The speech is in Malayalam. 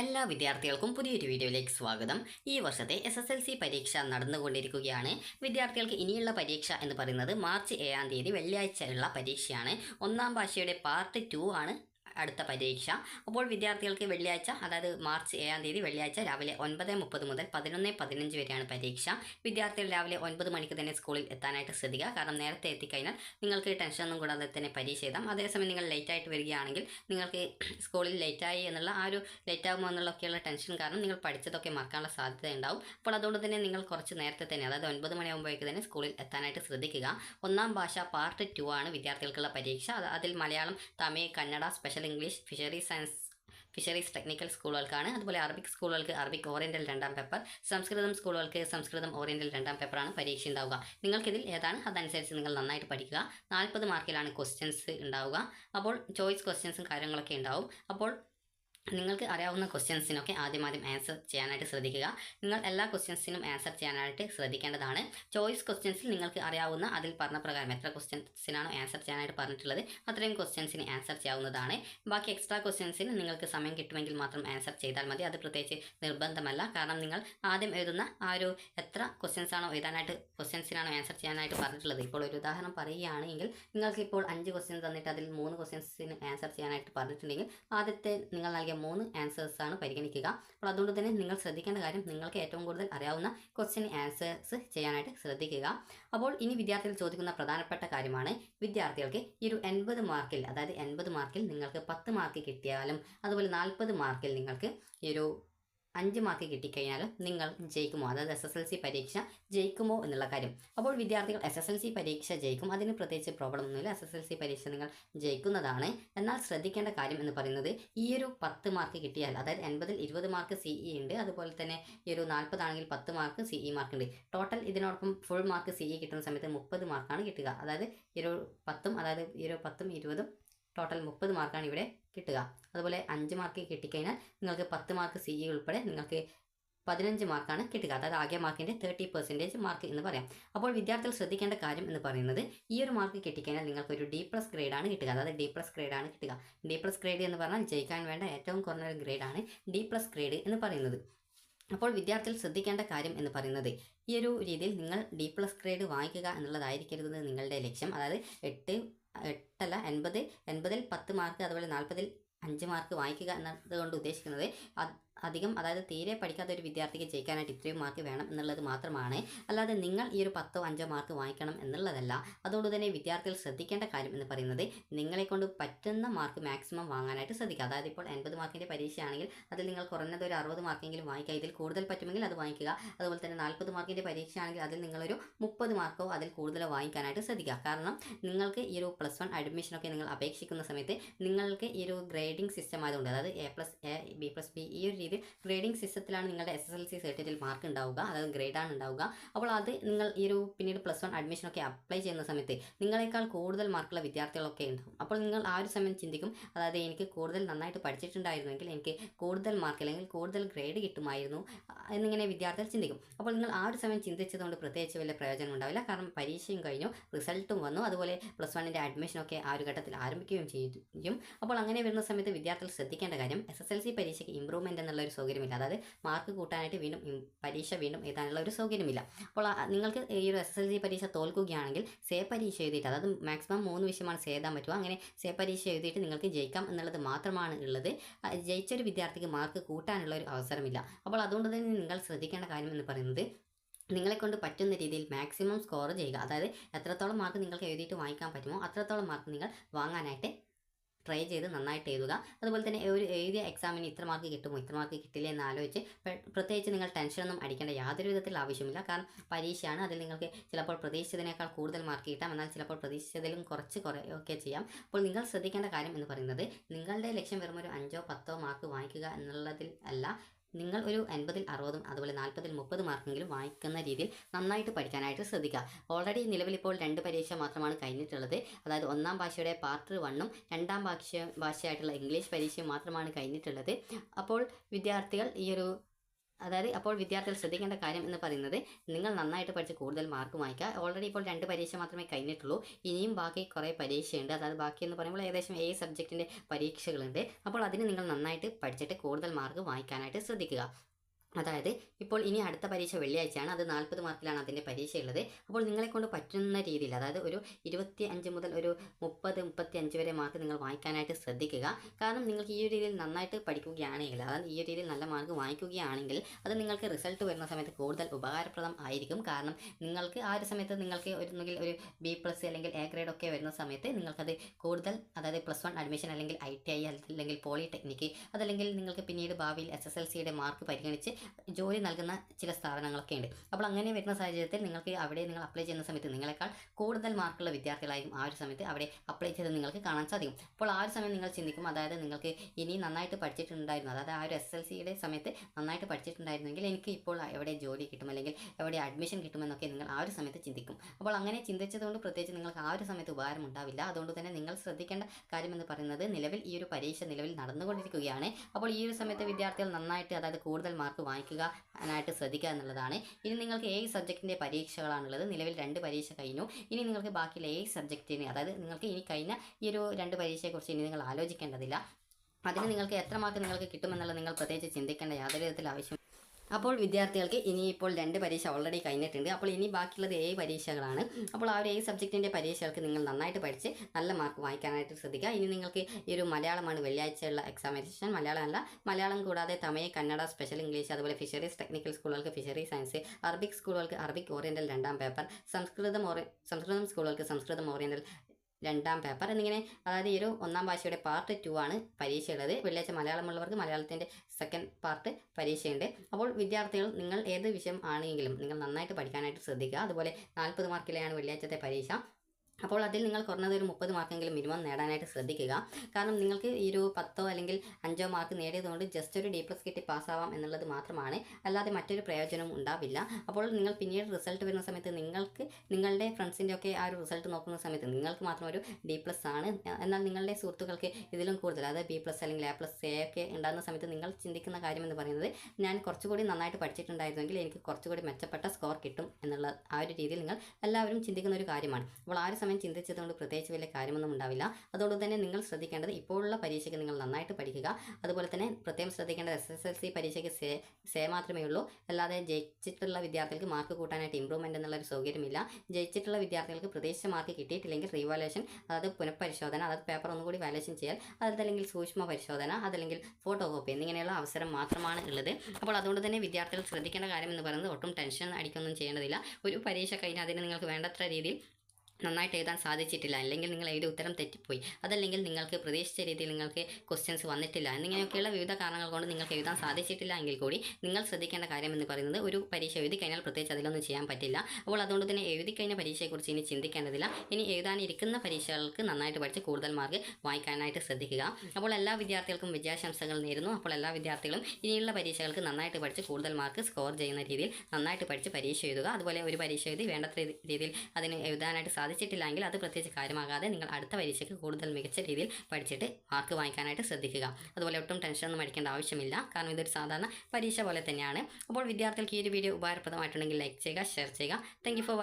എല്ലാ വിദ്യാർത്ഥികൾക്കും പുതിയൊരു വീഡിയോയിലേക്ക് സ്വാഗതം. ഈ വർഷത്തെ എസ് എസ് എൽ സി പരീക്ഷ നടന്നുകൊണ്ടിരിക്കുകയാണ്. വിദ്യാർത്ഥികൾക്ക് ഇനിയുള്ള പരീക്ഷ എന്ന് പറയുന്നത് മാർച്ച് ഏഴാം തീയതി വെള്ളിയാഴ്ച ഉള്ള പരീക്ഷയാണ്. ഒന്നാം ഭാഷയുടെ പാർട്ട് ടു ആണ്. അടുത്ത പരീക്ഷ. അപ്പോൾ വിദ്യാർത്ഥികൾക്ക് വെള്ളിയാഴ്ച അതായത് മാർച്ച് ഏഴാം തീയതി വെള്ളിയാഴ്ച രാവിലെ ഒൻപത് മുപ്പത് മുതൽ പതിനൊന്ന് പതിനഞ്ച് വരെയാണ് പരീക്ഷ. വിദ്യാർത്ഥികൾ രാവിലെ ഒൻപത് മണിക്ക് തന്നെ സ്കൂളിൽ എത്താനായിട്ട് ശ്രദ്ധിക്കുക. കാരണം നേരത്തെ എത്തിക്കഴിഞ്ഞാൽ നിങ്ങൾക്ക് ടെൻഷനൊന്നും കൂടാതെ തന്നെ പരീക്ഷ എഴുതാം. അതേസമയം നിങ്ങൾ ലേറ്റായിട്ട് വരികയാണെങ്കിൽ നിങ്ങൾക്ക് സ്കൂളിൽ ലേറ്റായി എന്നുള്ള ആ ഒരു ലേറ്റ് ആകുമോ എന്നുള്ളൊക്കെയുള്ള ടെൻഷൻ കാരണം നിങ്ങൾ പഠിച്ചതൊക്കെ മറക്കാനുള്ള സാധ്യത ഉണ്ടാവും. അപ്പോൾ അതുകൊണ്ട് തന്നെ നിങ്ങൾ കുറച്ച് നേരത്തെ തന്നെ അതായത് ഒൻപത് മണിയാകുമ്പോഴേക്ക് തന്നെ സ്കൂളിൽ എത്താനായിട്ട് ശ്രദ്ധിക്കുക. ഒന്നാം ഭാഷ പാർട്ട് ടു ആണ് വിദ്യാർത്ഥികൾക്കുള്ള പരീക്ഷ. അതിൽ Malayalam Tamil Kannada special English fisheries science fisheries technical സ്കൂളുകൾക്കാണ് അതുപോലെ അറബിക് സ്കൂളുകൾക്ക് അറബിക് ഓറിയന്റൽ രണ്ടാം പേപ്പർ സംസ്കൃതം സ്കൂളുകൾക്ക് സംസ്കൃതം ഓറിയന്റൽ രണ്ടാം പേപ്പറാണ് പരീക്ഷ ഉണ്ടാവുക. നിങ്ങൾക്കിതിൽ ഏതാണ്? അതനുസരിച്ച് നിങ്ങൾ നന്നായിട്ട് പഠിക്കുക. നാൽപ്പത് മാർക്കിലാണ് ക്വസ്റ്റ്യൻസ് ഉണ്ടാവുക. അപ്പോൾ ചോയ്സ് ക്വസ്റ്റ്യൻസും കാര്യങ്ങളൊക്കെ ഉണ്ടാവും. അപ്പോൾ നിങ്ങൾക്ക് അറിയാവുന്ന ക്വസ്റ്റ്യൻസിനൊക്കെ ആദ്യം ആദ്യം ആൻസർ ചെയ്യാനായിട്ട് ശ്രദ്ധിക്കുക. നിങ്ങൾ എല്ലാ ക്വസ്റ്റ്യൻസിനും ആൻസർ ചെയ്യാനായിട്ട് ശ്രദ്ധിക്കേണ്ടതാണ്. ചോയ്സ് ക്വസ്റ്റ്യൻസിൽ നിങ്ങൾക്ക് അറിയാവുന്ന അതിൽ പറഞ്ഞ പ്രകാരം എത്ര ക്വസ്റ്റ്യൻസിനാണോ ആൻസർ ചെയ്യാനായിട്ട് പറഞ്ഞിട്ടുള്ളത് അത്രയും ക്വസ്റ്റ്യൻസിന് ആൻസർ ചെയ്യാവുന്നതാണ്. ബാക്കി എക്സ്ട്രാ ക്വസ്റ്റ്യൻസിന് നിങ്ങൾക്ക് സമയം കിട്ടുമെങ്കിൽ മാത്രം ആൻസർ ചെയ്താൽ മതി. അത് പ്രത്യേകിച്ച് നിർബന്ധമല്ല. കാരണം നിങ്ങൾ ആദ്യം എഴുതുന്ന ആ ഒരു എത്ര ക്വസ്റ്റ്യൻസ് ആണോ എഴുതാനായിട്ട് ക്വസ്റ്റ്യൻസിനാണോ ആൻസർ ചെയ്യാനായിട്ട് പറഞ്ഞിട്ടുള്ളത്. ഇപ്പോൾ ഒരു ഉദാഹരണം പറയുകയാണെങ്കിൽ നിങ്ങൾക്ക് ഇപ്പോൾ അഞ്ച് ക്വസ്റ്റ്യൻസ് തന്നിട്ട് അതിൽ മൂന്ന് ക്വസ്റ്റ്യൻസിന് ആൻസർ ചെയ്യാനായിട്ട് പറഞ്ഞിട്ടുണ്ടെങ്കിൽ ആദ്യത്തെ നിങ്ങൾ നൽകിയ മൂന്ന് ആൻസേഴ്സ് ആണ് പരിഗണിക്കുക. അപ്പോൾ അതുകൊണ്ട് തന്നെ നിങ്ങൾ ശ്രദ്ധിക്കേണ്ട കാര്യം നിങ്ങൾക്ക് ഏറ്റവും കൂടുതൽ അറിയാവുന്ന ക്വസ്റ്റ്യൻ ആൻസേഴ്സ് ചെയ്യാനായിട്ട് ശ്രദ്ധിക്കുക. അപ്പോൾ ഇനി വിദ്യാർത്ഥികൾ ചോദിക്കുന്ന പ്രധാനപ്പെട്ട കാര്യമാണ്. വിദ്യാർത്ഥികൾക്ക് ഈ ഒരു എൺപത് മാർക്കിൽ അതായത് എൺപത് മാർക്കിൽ നിങ്ങൾക്ക് പത്ത് മാർക്ക് കിട്ടിയാലും അതുപോലെ നാൽപ്പത് മാർക്കിൽ നിങ്ങൾക്ക് ഈ ഒരു അഞ്ച് മാർക്ക് കിട്ടിക്കഴിഞ്ഞാലും നിങ്ങൾ ജയിക്കുമോ? അതായത് എസ് എസ് എൽ സി പരീക്ഷ ജയിക്കുമോ എന്നുള്ള കാര്യം. അപ്പോൾ വിദ്യാർത്ഥികൾ എസ് എസ് എൽ സി പരീക്ഷ ജയിക്കും. അതിന് പ്രത്യേകിച്ച് പ്രോബ്ലം ഒന്നുമില്ല. എസ് എസ് എൽ സി പരീക്ഷ നിങ്ങൾ ജയിക്കുന്നതാണ്. എന്നാൽ ശ്രദ്ധിക്കേണ്ട കാര്യം എന്ന് പറയുന്നത് ഈ ഒരു പത്ത് മാർക്ക് കിട്ടിയാൽ അതായത് എൺപതിൽ ഇരുപത് മാർക്ക് സി ഇ ഉണ്ട്. അതുപോലെ തന്നെ ഈ ഒരു നാൽപ്പതാണെങ്കിൽ പത്ത് മാർക്ക് സി ഇ മാർക്ക് ഉണ്ട്. ടോട്ടൽ ഇതിനോടൊപ്പം ഫുൾ മാർക്ക് സി ഇ കിട്ടുന്ന സമയത്ത് മുപ്പത് മാർക്കാണ് കിട്ടുക. അതായത് ഈ ഒരു പത്തും അതായത് ഈ ഒരു പത്തും ഇരുപതും ടോട്ടൽ മുപ്പത് മാർക്കാണ് ഇവിടെ കിട്ടുക. അതുപോലെ അഞ്ച് മാർക്ക് കിട്ടിക്കഴിഞ്ഞാൽ നിങ്ങൾക്ക് പത്ത് മാർക്ക് സി ഇ ഉൾപ്പെടെ നിങ്ങൾക്ക് പതിനഞ്ച് മാർക്കാണ് കിട്ടുക. അതായത് ആകെ മാർക്കിന്റെ തേർട്ടി പെർസെന്റേജ് മാർക്ക് എന്ന് പറയാം. അപ്പോൾ വിദ്യാർത്ഥികൾ ശ്രദ്ധിക്കേണ്ട കാര്യം എന്ന് പറയുന്നത് ഈ ഒരു മാർക്ക് കിട്ടിക്കഴിഞ്ഞാൽ നിങ്ങൾക്ക് ഒരു ഡി പ്ലസ് ഗ്രേഡാണ് കിട്ടുക. അതായത് ഡി പ്ലസ് ഗ്രേഡാണ് കിട്ടുക. ഡി പ്ലസ് ഗ്രേഡ് എന്ന് പറഞ്ഞാൽ ജയിക്കാൻ വേണ്ട ഏറ്റവും കുറഞ്ഞ ഗ്രേഡാണ് ഡി പ്ലസ് ഗ്രേഡ് എന്ന് പറയുന്നത്. അപ്പോൾ വിദ്യാർത്ഥികൾ ശ്രദ്ധിക്കേണ്ട കാര്യം എന്ന് പറയുന്നത് ഈ ഒരു രീതിയിൽ നിങ്ങൾ ഡി പ്ലസ് ഗ്രേഡ് വാങ്ങിക്കുക എന്നുള്ളതായിരിക്കരുത് നിങ്ങളുടെ ലക്ഷ്യം. അതായത് എട്ട് എട്ടല്ല എൺപത് എൺപതിൽ പത്ത് മാർക്ക് അതുപോലെ നാൽപ്പതിൽ അഞ്ച് മാർക്ക് വാങ്ങിക്കുക എന്നതുകൊണ്ട് ഉദ്ദേശിക്കുന്നത്. അധികം അതായത് തീരെ പഠിക്കാത്ത ഒരു വിദ്യാർത്ഥിക്ക് ജയിക്കാനായിട്ട് ഇത്രയും മാർക്ക് വേണം എന്നുള്ളത് മാത്രമാണ്. അല്ലാതെ നിങ്ങൾ ഈ ഒരു പത്തോ അഞ്ചോ മാർക്ക് വാങ്ങിക്കണം എന്നുള്ളതല്ല. അതുകൊണ്ട് തന്നെ വിദ്യാർത്ഥികൾ ശ്രദ്ധിക്കേണ്ട കാര്യം എന്ന് പറയുന്നത് നിങ്ങളെ കൊണ്ട് പറ്റുന്ന മാർക്ക് മാക്സിമം വാങ്ങാനായിട്ട് ശ്രദ്ധിക്കുക. അതായത് ഇപ്പോൾ എൺപത് മാർക്കിന്റെ പരീക്ഷയാണെങ്കിൽ അതിൽ നിങ്ങൾ കുറഞ്ഞത് ഒരു അറുപത് മാർക്കെങ്കിലും വാങ്ങിക്കുക. ഇതിൽ കൂടുതൽ പറ്റുമെങ്കിൽ അത് വാങ്ങിക്കുക. അതുപോലെ തന്നെ നാൽപ്പത് മാർക്കിന്റെ പരീക്ഷയാണെങ്കിൽ അതിൽ നിങ്ങളൊരു മുപ്പത് മാർക്കോ അതിൽ കൂടുതലോ വാങ്ങിക്കാനായിട്ട് ശ്രദ്ധിക്കുക. കാരണം നിങ്ങൾക്ക് ഈ ഒരു പ്ലസ് വൺ അഡ്മിഷനൊക്കെ നിങ്ങൾ അപേക്ഷിക്കുന്ന സമയത്ത് നിങ്ങൾക്ക് ഈ ഒരു ഗ്രേഡിംഗ് സിസ്റ്റം ആയതുകൊണ്ട് അതായത് A plus A B plus B ഈ ഒരു രീതിയിൽ ഗ്രേഡിംഗ് സിസ്റ്റത്തിലാണ് നിങ്ങളുടെ S S L C certificate mark ഉണ്ടാവുക അതായത് ഗ്രേഡാണ് ഉണ്ടാവുക. അപ്പോൾ അത് നിങ്ങൾ ഈ ഒരു പിന്നീട് പ്ലസ് വൺ അഡ്മിഷനൊക്കെ അപ്ലൈ ചെയ്യുന്ന സമയത്ത് നിങ്ങളെക്കാൾ കൂടുതൽ മാർക്കുള്ള വിദ്യാർത്ഥികളൊക്കെ ഉണ്ടാവും. അപ്പോൾ നിങ്ങൾ ആ ഒരു സമയം ചിന്തിക്കും അതായത് എനിക്ക് കൂടുതൽ നന്നായിട്ട് പഠിച്ചിട്ടുണ്ടായിരുന്നെങ്കിൽ എനിക്ക് കൂടുതൽ മാർക്ക് അല്ലെങ്കിൽ കൂടുതൽ ഗ്രേഡ് കിട്ടുമായിരുന്നു എന്നിങ്ങനെ വിദ്യാർത്ഥികൾ ചിന്തിക്കും. അപ്പോൾ നിങ്ങൾ ആ ഒരു സമയം ചിന്തിച്ചതുകൊണ്ട് പ്രത്യേകിച്ച് വലിയ പ്രയോജനം ഉണ്ടാവില്ല. കാരണം പരീക്ഷയും കഴിഞ്ഞു റിസൾട്ടും വന്നു. അതുപോലെ പ്ലസ് വണ്ണിന്റെ അഡ്മിഷനൊക്കെ ആ ഒരു ഘട്ടത്തിൽ ആരംഭിക്കുകയും ചെയ്യും. അപ്പോൾ അങ്ങനെ വരുന്ന സമയത്ത് വിദ്യാർത്ഥികൾ ശ്രദ്ധിക്കേണ്ട കാര്യം എസ് എസ് എൽ സി പരീക്ഷയ്ക്ക് ഇമ്പ്രൂവ്മെന്റ് എന്നുള്ള ഒരു സൗകര്യമില്ല. അതായത് മാർക്ക് കൂട്ടാനായിട്ട് വീണ്ടും പരീക്ഷ വീണ്ടും എഴുതാനുള്ള ഒരു സൗകര്യമില്ല. അപ്പോൾ നിങ്ങൾക്ക് ഈ ഒരു എസ് എസ് എൽ സി പരീക്ഷ തോൽക്കുകയാണെങ്കിൽ സേ പരീക്ഷ എഴുതിയിട്ട് അതായത് മാക്സിമം മൂന്ന് വിഷയമാണ് സേ എഴുതാൻ പറ്റുക. അങ്ങനെ സേ പരീക്ഷ എഴുതിയിട്ട് നിങ്ങൾക്ക് ജയിക്കാം എന്നുള്ളത് മാത്രമാണ് ഉള്ളത്. ജയിച്ചൊരു വിദ്യാർത്ഥിക്ക് മാർക്ക് കൂട്ടാനുള്ള ഒരു അവസരമില്ല. അപ്പോൾ അതുകൊണ്ട് തന്നെ നിങ്ങൾ ശ്രദ്ധിക്കേണ്ട കാര്യം എന്ന് പറയുന്നത് നിങ്ങളെ കൊണ്ട് പറ്റുന്ന രീതിയിൽ മാക്സിമം സ്കോർ ചെയ്യുക. അതായത് എത്രത്തോളം മാർക്ക് നിങ്ങൾക്ക് എഴുതിയിട്ട് വാങ്ങിക്കാൻ പറ്റുമോ അത്രത്തോളം മാർക്ക് നിങ്ങൾ വാങ്ങാനായിട്ട് ട്രൈ ചെയ്ത് നന്നായിട്ട് എഴുതുക. അതുപോലെ തന്നെ ഒരു എഴുതിയ എക്സാമിന് ഇത്ര മാർക്ക് കിട്ടുമോ ഇത്ര മാർക്ക് കിട്ടില്ല എന്ന് ആലോചിച്ച് പ്രത്യേകിച്ച് നിങ്ങൾ ടെൻഷനൊന്നും അടിക്കേണ്ട യാതൊരു വിധത്തിൽ ആവശ്യമില്ല കാരണം പരീക്ഷയാണ് അതിൽ നിങ്ങൾക്ക് ചിലപ്പോൾ പ്രതീക്ഷിച്ചതിനേക്കാൾ കൂടുതൽ മാർക്ക് കിട്ടാം. എന്നാൽ ചിലപ്പോൾ പ്രതീക്ഷിച്ചതിലും കുറച്ച് കുറയൊക്കെ ചെയ്യാം. അപ്പോൾ നിങ്ങൾ ശ്രദ്ധിക്കേണ്ട കാര്യം എന്ന് പറയുന്നത് നിങ്ങളുടെ ലക്ഷ്യം വെറും ഒരു അഞ്ചോ പത്തോ മാർക്ക് വാങ്ങിക്കുക എന്നുള്ളതിൽ അല്ല. നിങ്ങൾ ഒരു അൻപതിൽ അറുപതും അതുപോലെ നാൽപ്പതിൽ മുപ്പത് മാർക്കെങ്കിലും വായിക്കുന്ന രീതിയിൽ നന്നായിട്ട് പഠിക്കാനായിട്ട് ശ്രദ്ധിക്കുക. ഓൾറെഡി നിലവിൽ ഇപ്പോൾ രണ്ട് പരീക്ഷ മാത്രമാണ് കഴിഞ്ഞിട്ടുള്ളത്. അതായത് ഒന്നാം ഭാഷയുടെ പാർട്ട് വണ്ണും രണ്ടാം ഭാഷ ഭാഷയായിട്ടുള്ള ഇംഗ്ലീഷ് പരീക്ഷയും മാത്രമാണ് കഴിഞ്ഞിട്ടുള്ളത്. അപ്പോൾ വിദ്യാർത്ഥികൾ ഈ ഒരു അതായത് അപ്പോൾ വിദ്യാർത്ഥികൾ ശ്രദ്ധിക്കേണ്ട കാര്യം എന്ന് പറയുന്നത് നിങ്ങൾ നന്നായിട്ട് പഠിച്ച് കൂടുതൽ മാർക്ക് വാങ്ങിക്കുക ഓൾറെഡി ഇപ്പോൾ രണ്ട് പരീക്ഷ മാത്രമേ കഴിഞ്ഞിട്ടുള്ളൂ. ഇനിയും ബാക്കി കുറേ പരീക്ഷയുണ്ട്. അതായത് ബാക്കി എന്ന് പറയുമ്പോൾ ഏകദേശം ഏഴ് സബ്ജക്റ്റിന്റെ പരീക്ഷകളുണ്ട്. അപ്പോൾ അതിന് നിങ്ങൾ നന്നായിട്ട് പഠിച്ചിട്ട് കൂടുതൽ മാർക്ക് വാങ്ങിക്കാനായിട്ട് ശ്രദ്ധിക്കുക. അതായത് ഇപ്പോൾ ഇനി അടുത്ത പരീക്ഷ വെള്ളിയാഴ്ചയാണ്. അത് നാൽപ്പത് മാർക്കിലാണ് അതിന്റെ പരീക്ഷയുള്ളത്. അപ്പോൾ നിങ്ങളെ കൊണ്ട് പറ്റുന്ന രീതിയിൽ അതായത് ഒരു ഇരുപത്തി അഞ്ച് മുതൽ ഒരു മുപ്പത് മുപ്പത്തി അഞ്ച് വരെ മാർക്ക് നിങ്ങൾ വാങ്ങിക്കാനായിട്ട് ശ്രദ്ധിക്കുക. കാരണം നിങ്ങൾക്ക് ഈ ഒരു രീതിയിൽ നന്നായിട്ട് പഠിക്കുകയാണെങ്കിൽ അതായത് ഈ ഒരു രീതിയിൽ നല്ല മാർക്ക് വാങ്ങിക്കുകയാണെങ്കിൽ അത് നിങ്ങൾക്ക് റിസൾട്ട് വരുന്ന സമയത്ത് കൂടുതൽ ഉപകാരപ്രദം ആയിരിക്കും. കാരണം നിങ്ങൾക്ക് ആ ഒരു സമയത്ത് നിങ്ങൾക്ക് ഒന്നുകിൽ ഒരു ബി പ്ലസ് അല്ലെങ്കിൽ എ ഗ്രേഡ് ഒക്കെ വരുന്ന സമയത്ത് നിങ്ങൾക്കത് കൂടുതൽ അതായത് പ്ലസ് വൺ അഡ്മിഷൻ അല്ലെങ്കിൽ ഐ അല്ലെങ്കിൽ പോളിടെക്നിക്ക് അതല്ലെങ്കിൽ നിങ്ങൾക്ക് പിന്നീട് ഭാവിയിൽ എസ് മാർക്ക് പരിഗണിച്ച് ജോലി നൽകുന്ന ചില സ്ഥാപനങ്ങളൊക്കെ ഉണ്ട്. അപ്പോൾ അങ്ങനെ വരുന്ന സാഹചര്യത്തിൽ നിങ്ങൾക്ക് അവിടെ നിങ്ങൾ അപ്ലൈ ചെയ്യുന്ന സമയത്ത് നിങ്ങളെക്കാൾ കൂടുതൽ മാർക്കുള്ള വിദ്യാർത്ഥികളായും ആ ഒരു സമയത്ത് അവിടെ അപ്ലൈ ചെയ്ത് നിങ്ങൾക്ക് കാണാൻ സാധിക്കും. അപ്പോൾ ആ ഒരു സമയം നിങ്ങൾ ചിന്തിക്കും അതായത് നിങ്ങൾക്ക് ഇനി നന്നായിട്ട് പഠിച്ചിട്ടുണ്ടായിരുന്നു അതായത് ആ ഒരു എസ് എൽ സിയുടെ സമയത്ത് നന്നായിട്ട് പഠിച്ചിട്ടുണ്ടായിരുന്നെങ്കിൽ എനിക്ക് ഇപ്പോൾ എവിടെ ജോലി കിട്ടും അല്ലെങ്കിൽ എവിടെ അഡ്മിഷൻ കിട്ടുമെന്നൊക്കെ നിങ്ങൾ ആ ഒരു സമയത്ത് ചിന്തിക്കും. അപ്പോൾ അങ്ങനെ ചിന്തിച്ചതുകൊണ്ട് പ്രത്യേകിച്ച് നിങ്ങൾക്ക് ആ ഒരു സമയത്ത് ഉപകാരം ഉണ്ടാവില്ല. അതുകൊണ്ട് തന്നെ നിങ്ങൾ ശ്രദ്ധിക്കേണ്ട കാര്യമെന്ന് പറയുന്നത് നിലവിൽ ഈ ഒരു പരീക്ഷ നിലവിൽ നടന്നുകൊണ്ടിരിക്കുകയാണ്. അപ്പോൾ ഈ ഒരു സമയത്ത് വിദ്യാർത്ഥികൾ നന്നായിട്ട് അതായത് കൂടുതൽ മാർക്ക് വാങ്ങിക്കുക ആയിട്ട് ശ്രദ്ധിക്കുക എന്നുള്ളതാണ്. ഇനി നിങ്ങൾക്ക് ഏഴ് സബ്ജക്റ്റിന്റെ പരീക്ഷകളാണുള്ളത്. നിലവിൽ രണ്ട് പരീക്ഷ കഴിഞ്ഞു. ഇനി നിങ്ങൾക്ക് ബാക്കിയുള്ള ഏഴ് സബ്ജക്റ്റിന് അതായത് നിങ്ങൾക്ക് ഇനി കഴിഞ്ഞ ഈ ഒരു രണ്ട് പരീക്ഷയെക്കുറിച്ച് ഇനി നിങ്ങൾ ആലോചിക്കേണ്ടതില്ല. അതിന് നിങ്ങൾക്ക് എത്ര മാർക്ക് നിങ്ങൾക്ക് കിട്ടുമെന്നുള്ളത് നിങ്ങൾ പ്രത്യേകിച്ച് ചിന്തിക്കേണ്ട യാതൊരു വിധത്തിൽ ആവശ്യം അപ്പോൾ വിദ്യാർത്ഥികൾക്ക് ഇനിയിപ്പോൾ രണ്ട് പരീക്ഷ ഓൾറെഡി കഴിഞ്ഞിട്ടുണ്ട്. അപ്പോൾ ഇനി ബാക്കിയുള്ളത് ഏ പരീക്ഷകളാണ്. അപ്പോൾ ആ ഒരു ഏ സബ്ജക്റ്റിന്റെ പരീക്ഷകൾക്ക് നിങ്ങൾ നന്നായിട്ട് പഠിച്ച് നല്ല മാർക്ക് വാങ്ങിക്കാനായിട്ട് ശ്രദ്ധിക്കുക. ഇനി നിങ്ങൾക്ക് ഈ ഒരു മലയാളമാണ് വെള്ളിയാഴ്ചയുള്ള എക്സാമിനേഷൻ മലയാളമല്ല മലയാളം കൂടാതെ തമിഴ് കന്നഡ സ്പെഷ്യൽ ഇംഗ്ലീഷ് അതുപോലെ ഫിഷറീസ് ടെക്നിക്കൽ സ്കൂളുകൾക്ക് ഫിഷറി സയൻസ് അറബിക് സ്കൂളുകൾക്ക് അറബിക് ഓറിയന്റൽ രണ്ടാം പേപ്പർ സംസ്കൃതം ഓറി സംസ്കൃതം സ്കൂളുകൾക്ക് സംസ്കൃതം ഓറിയന്റൽ രണ്ടാം പേപ്പർ എന്നിങ്ങനെ അതായത് ഈ ഒരു ഒന്നാം ഭാഷയുടെ പാർട്ട് ടു ആണ് പരീക്ഷയുള്ളത്. വെള്ളിയാഴ്ച മലയാളമുള്ളവർക്ക് മലയാളത്തിന്റെ സെക്കൻഡ് പാർട്ട് പരീക്ഷയുണ്ട്. അപ്പോൾ വിദ്യാർത്ഥികൾ നിങ്ങൾ ഏത് വിഷയം ആണെങ്കിലും നിങ്ങൾ നന്നായിട്ട് പഠിക്കാനായിട്ട് ശ്രദ്ധിക്കുക. അതുപോലെ നാൽപ്പത് മാർക്കിലെയാണ് വെള്ളിയാഴ്ചത്തെ പരീക്ഷ. അപ്പോൾ അതിൽ നിങ്ങൾ കുറഞ്ഞത് ഒരു മുപ്പത് മാർക്കെങ്കിലും മിനിമം നേടാനായിട്ട് ശ്രദ്ധിക്കുക. കാരണം നിങ്ങൾക്ക് ഈ ഒരു പത്തോ അല്ലെങ്കിൽ അഞ്ചോ മാർക്ക് നേടിയതുകൊണ്ട് ജസ്റ്റ് ഒരു ഡി പ്ലസ് കിട്ടി പാസ്സാവാം എന്നുള്ളത് മാത്രമാണ്. അല്ലാതെ മറ്റൊരു പ്രയോജനവും ഉണ്ടാവില്ല. അപ്പോൾ നിങ്ങൾ പിന്നീട് റിസൾട്ട് വരുന്ന സമയത്ത് നിങ്ങൾക്ക് നിങ്ങളുടെ ഫ്രണ്ട്സിന്റെ ഒക്കെ ആ ഒരു റിസൾട്ട് നോക്കുന്ന സമയത്ത് നിങ്ങൾക്ക് മാത്രം ഒരു ഡി പ്ലസ് ആണ്. എന്നാൽ നിങ്ങളുടെ സുഹൃത്തുക്കൾക്ക് ഇതിലും കൂടുതൽ അതായത് ബി പ്ലസ് അല്ലെങ്കിൽ എ പ്ലസ് എ ഒക്കെ ഉണ്ടാകുന്ന സമയത്ത് നിങ്ങൾ ചിന്തിക്കുന്ന കാര്യം എന്ന് പറയുന്നത് ഞാൻ കുറച്ചുകൂടി നന്നായിട്ട് പഠിച്ചിട്ടുണ്ടായിരുന്നെങ്കിൽ എനിക്ക് കുറച്ചുകൂടി മെച്ചപ്പെട്ട സ്കോർ കിട്ടും എന്നുള്ള ആ ഒരു രീതിയിൽ നിങ്ങൾ എല്ലാവരും ചിന്തിക്കുന്ന ഒരു കാര്യമാണ്. അപ്പോൾ ആ ഒരു സമയം ചിന്തിച്ചതുകൊണ്ട് പ്രത്യേകിച്ച് വലിയ കാര്യമൊന്നും ഉണ്ടാവില്ല. അതുകൊണ്ട് തന്നെ നിങ്ങൾ ശ്രദ്ധിക്കേണ്ടത് ഇപ്പോഴുള്ള പരീക്ഷയ്ക്ക് നിങ്ങൾ നന്നായിട്ട് പഠിക്കുക. അതുപോലെ തന്നെ പ്രത്യേകം ശ്രദ്ധിക്കേണ്ടത് എസ് എസ് എൽ സി പരീക്ഷയ്ക്ക് സേ സേ മാത്രമേ ഉള്ളൂ. അല്ലാതെ ജയിച്ചിട്ടുള്ള വിദ്യാർത്ഥികൾക്ക് മാർക്ക് കൂട്ടാനായിട്ട് ഇമ്പ്രൂവ്മെന്റ് എന്നുള്ള ഒരു സൗകര്യമില്ല. ജയിച്ചിട്ടുള്ള വിദ്യാർത്ഥികൾക്ക് പ്രതീക്ഷിച്ച മാർക്ക് കിട്ടിയിട്ടില്ലെങ്കിൽ റീവാലുവേഷൻ അതായത് പുനഃപരിശോധന അതായത് പേപ്പർ ഒന്നുകൂടി വാലുവേഷൻ ചെയ്യൽ അതല്ലെങ്കിൽ സൂക്ഷ്മ പരിശോധന അതല്ലെങ്കിൽ ഫോട്ടോ കോപ്പി എന്നിങ്ങനെയുള്ള അവസരം മാത്രമാണ് ഉള്ളത്. അപ്പോൾ അതുകൊണ്ട് തന്നെ വിദ്യാർത്ഥികൾ ശ്രദ്ധിക്കേണ്ട കാര്യം എന്ന് പറയുന്നത് ഒട്ടും ടെൻഷൻ അടിക്കൊന്നും ചെയ്യേണ്ടതില്ല. ഒരു പരീക്ഷ കഴിഞ്ഞാൽ അതിന് നിങ്ങൾക്ക് വേണ്ടത്ര രീതിയിൽ നന്നായിട്ട് എഴുതാൻ സാധിച്ചിട്ടില്ല. അല്ലെങ്കിൽ നിങ്ങൾ എഴുതി ഉത്തരം തെറ്റിപ്പോയി. അതല്ലെങ്കിൽ നിങ്ങൾക്ക് പ്രതീക്ഷിച്ച രീതിയിൽ നിങ്ങൾക്ക് ക്വസ്റ്റ്യൻസ് വന്നിട്ടില്ല. എന്നിങ്ങനെയൊക്കെയുള്ള വിവിധ കാരണങ്ങൾ കൊണ്ട് നിങ്ങൾക്ക് എഴുതാൻ സാധിച്ചിട്ടില്ല എങ്കിൽ കൂടി നിങ്ങൾ ശ്രദ്ധിക്കേണ്ട കാര്യം എന്ന് പറയുന്നത് ഒരു പരീക്ഷ എഴുതി കഴിഞ്ഞാൽ പ്രത്യേകിച്ച് അതിലൊന്നും ചെയ്യാൻ പറ്റില്ല. അപ്പോൾ അതുകൊണ്ട് തന്നെ എഴുതി കഴിഞ്ഞ പരീക്ഷയെക്കുറിച്ച് ഇനി ചിന്തിക്കേണ്ടതില്ല. ഇനി എഴുതാനിരിക്കുന്ന പരീക്ഷകൾക്ക് നന്നായിട്ട് പഠിച്ച് കൂടുതൽ മാർക്ക് വായിക്കാനായിട്ട് ശ്രദ്ധിക്കുക. അപ്പോൾ എല്ലാ വിദ്യാർത്ഥികൾക്കും വിജയാശംസകൾ നേരുന്നു. അപ്പോൾ എല്ലാ വിദ്യാർത്ഥികളും ഇനിയുള്ള പരീക്ഷകൾക്ക് നന്നായിട്ട് പഠിച്ച് കൂടുതൽ മാർക്ക് സ്കോർ ചെയ്യുന്ന രീതിയിൽ നന്നായിട്ട് പഠിച്ച് പരീക്ഷ എഴുതുക. അതുപോലെ ഒരു പരീക്ഷ എഴുതി വേണ്ടത്ര രീതിയിൽ അതിന് എഴുതാനായിട്ട് സാധിച്ചിട്ടില്ലെങ്കിൽ അത് പ്രത്യേകിച്ച് കാര്യമാകാതെ നിങ്ങൾ അടുത്ത പരീക്ഷയ്ക്ക് കൂടുതൽ മികച്ച രീതിയിൽ പഠിച്ചിട്ട് മാർക്ക് വാങ്ങിക്കാനായിട്ട് ശ്രദ്ധിക്കുക. അതുപോലെ ഒട്ടും ടെൻഷനൊന്നും അടിക്കേണ്ട ആവശ്യമില്ല. കാരണം ഇതൊരു സാധാരണ പരീക്ഷ പോലെ തന്നെയാണ്. അപ്പോൾ വിദ്യാർത്ഥികൾക്ക് ഈ ഒരു വീഡിയോ ഉപകാരപ്രദമായിട്ടുണ്ടെങ്കിൽ ലൈക്ക് ചെയ്യുക ഷെയർ ചെയ്യുക. Thank for